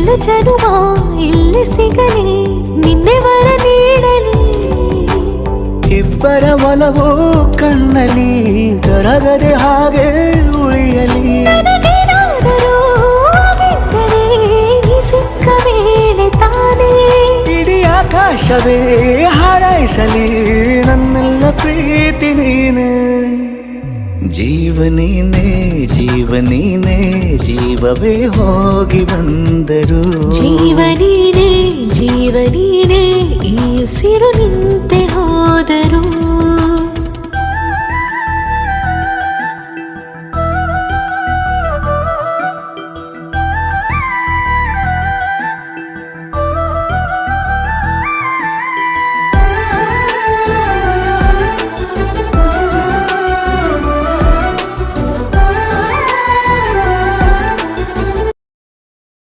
ಎಲ್ಲ ಜನುಮ ಇಲ್ಲಿ ಸಿಗಲಿ ನಿನ್ನೆ ವರ ನೀಡಲಿ. ಇಬ್ಬರ ಒಲವು ಕಣ್ಣಲಿ ಕರಗದೆ ಹಾಗೆ ಉಳಿಯಲಿ. ಇಡೀ ಆಕಾಶವೇ ಹಾರೈಸಲಿ ನನ್ನೆಲ್ಲ ಪ್ರೀತಿ ನೀನೆ. ಜೀವ ನೀನೆ ಜೀವ ನೀನೆ ಜೀವವೇ ಹೋಗಿ ಬಂದರು అందరూ ಜೀವನೀನೇ ಜೀವನೀನೇ ಈ ಉಸಿರು ನಿಂತೆ